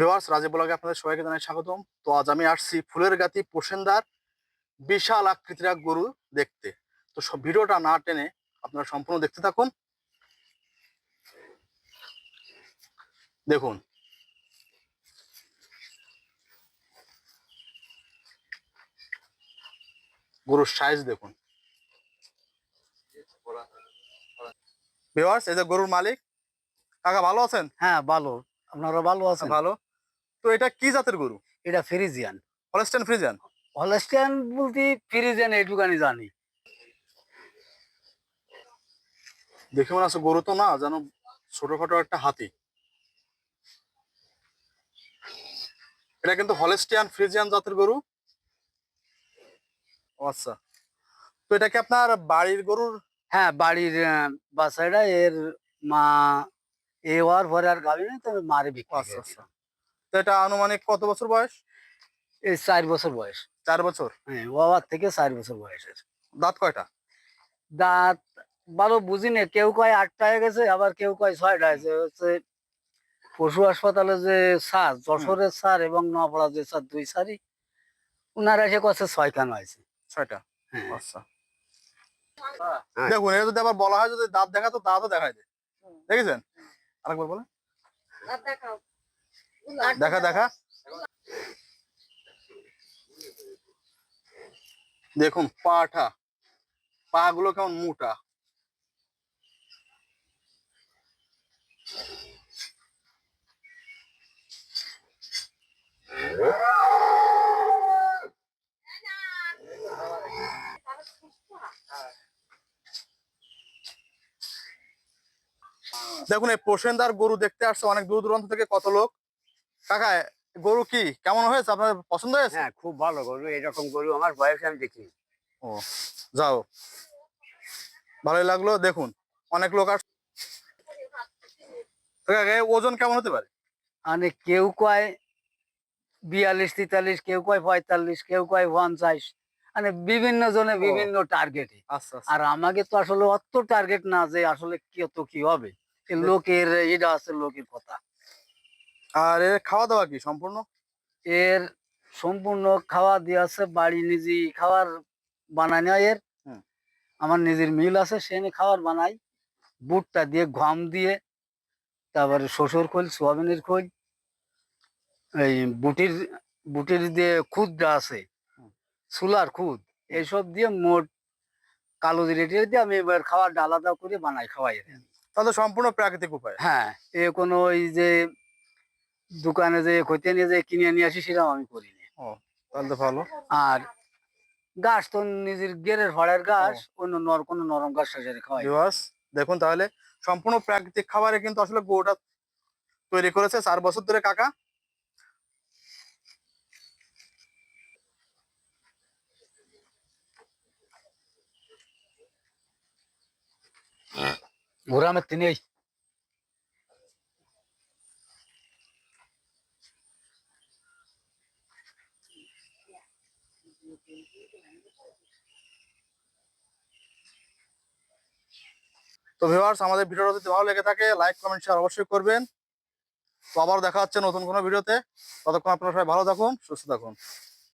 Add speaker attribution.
Speaker 1: Viewers Rajib ব্লগে আপনাদের সবাইকে জানাই স্বাগতম। তো আজ আমি আসছি ফুলের গাতি পোষেনদার বিশাল আকৃতির এক গরু দেখতে। তো সব ভিডিওটা না টেনে আপনারা সম্পূর্ণ দেখতে থাকুন। দেখুন। গরুর সাইজ দেখুন। ভিওয়ার্স এই যে গরুর মালিক। কাকা ভালো আছেন?
Speaker 2: হ্যাঁ ভালো। আপনারা ভালো আছেন?
Speaker 1: ভালো। তো এটা কি জাতের গরু?
Speaker 2: এটা ফ্রিজিয়ান।
Speaker 1: Holstein Friesian?
Speaker 2: হলস্টিয়ান বলতে ফ্রিজিয়ান এইটুকানি জানি।
Speaker 1: দেখে মনে আছে গরু তো না যেন ছোটখাটো একটা হাতি। এটা কিন্তু হলেস্টিয়ান ফ্রিজিয়ান জাতের গরু। আচ্ছা। তো এটা কি আপনার বাড়ির গরুর?
Speaker 2: হ্যাঁ বাড়ির বাচ্চাটা এর মা এ হওয়ার পরে আর গাবি নেই তবে মারে বিক্রি
Speaker 1: আচ্ছা আচ্ছা। তো এটা আনুমানিক কত বছর বয়স?
Speaker 2: এই চার বছর বয়স।
Speaker 1: চার বছর?
Speaker 2: হ্যাঁ ও থেকে চার বছর বয়সের।
Speaker 1: দাঁত কয়টা?
Speaker 2: দাঁত ভালো বুঝি না কেউ কয় আটটা হয়ে গেছে আবার কেউ কয় ছয়টা হয়েছে। হচ্ছে পশু হাসপাতালে যে সার যশোরের সার এবং নপাড়া যে সার দুই সারই ওনারা এসে কাছে ছয় কান হয়েছে।
Speaker 1: ছয়টা?
Speaker 2: হ্যাঁ।
Speaker 1: আচ্ছা। দেখুন এটা যদি আবার বলা হয় যদি দাঁত দেখা তো দাঁতও দেখায় দেয় দেখেছেন? আরেকবার বলেন। দেখা দেখা। দেখুন, পাটা। পা গুলো কেমন মোটা। দেখুন, এই পোষেনদার গরু দেখতে আসছে অনেক দূর দূরান্ত থেকে কত লোক। কাকা গরু কি? কেমন হয়েছে? আপনার পছন্দ হয়েছে?
Speaker 2: হ্যাঁ খুব ভালো গরু। এরকম গরু আমার বয়সে আমি দেখি
Speaker 1: ও যাও। ভালোই লাগল দেখুন। অনেক লোক আস ওজন কেমন হতে পারে?
Speaker 2: মানে কেউ কয় বিয়াল্লিশ তেতাল্লিশ কেউ কয় পঁয়তাল্লিশ কেউ কয় পঞ্চাশ। মানে বিভিন্ন জনে বিভিন্ন টার্গেটে
Speaker 1: আচ্ছা আচ্ছা।
Speaker 2: আর আমাকে তো আসলে অত টার্গেট না যে আসলে কত কি হবে। লোকের এটা আছে লোকের কথা।
Speaker 1: আর এর খাওয়া দাওয়া কি সম্পূর্ণ?
Speaker 2: এর সম্পূর্ণ খাওয়া দিয়ে আছে বাড়ি নিজে খাবার বানানো হয় এর। আমার নিজের মিল আছে সেনে খাবার বানাই বুটটা দিয়ে গম দিয়ে তারপরে শ্বশুর খোল সোয়াবিনের খোল এই বুটির বুটির দিয়ে খুদটা আছে। সুলার খুদ এইসব দিয়ে মোট কালো রেটে দিয়ে আমি এবার খাওয়ার আলাদা করে বানাই খাওয়াই।
Speaker 1: তাহলে সম্পূর্ণ প্রাকৃতিক উপায়।
Speaker 2: হ্যাঁ এ কোনো ওই যে দোকানে যে খইতে নিয়ে যে কিনে নিয়ে আসি সেটাও আমি করিনি।
Speaker 1: ও তাহলে তো ভালো।
Speaker 2: আর গাছ তো নিজের গেরের ফড়ের গাছ অন্য নর কোনো নরম গাছ সাজারে খাওয়াই।
Speaker 1: দেখুন তাহলে সম্পূর্ণ প্রাকৃতিক খাবারে কিন্তু আসলে গোটা তৈরি করেছে। চার বছর ধরে কাকা।
Speaker 2: ঘোরা আমার তিনি
Speaker 1: তো ভিউয়ার্স আমাদের ভিডিওটা যদি ভালো লেগে থাকে লাইক কমেন্ট শেয়ার অবশ্যই করবেন। তো আবার দেখা হচ্ছে নতুন কোনো ভিডিওতে। ততক্ষণ আপনারা সবাই ভালো থাকুন, সুস্থ থাকুন।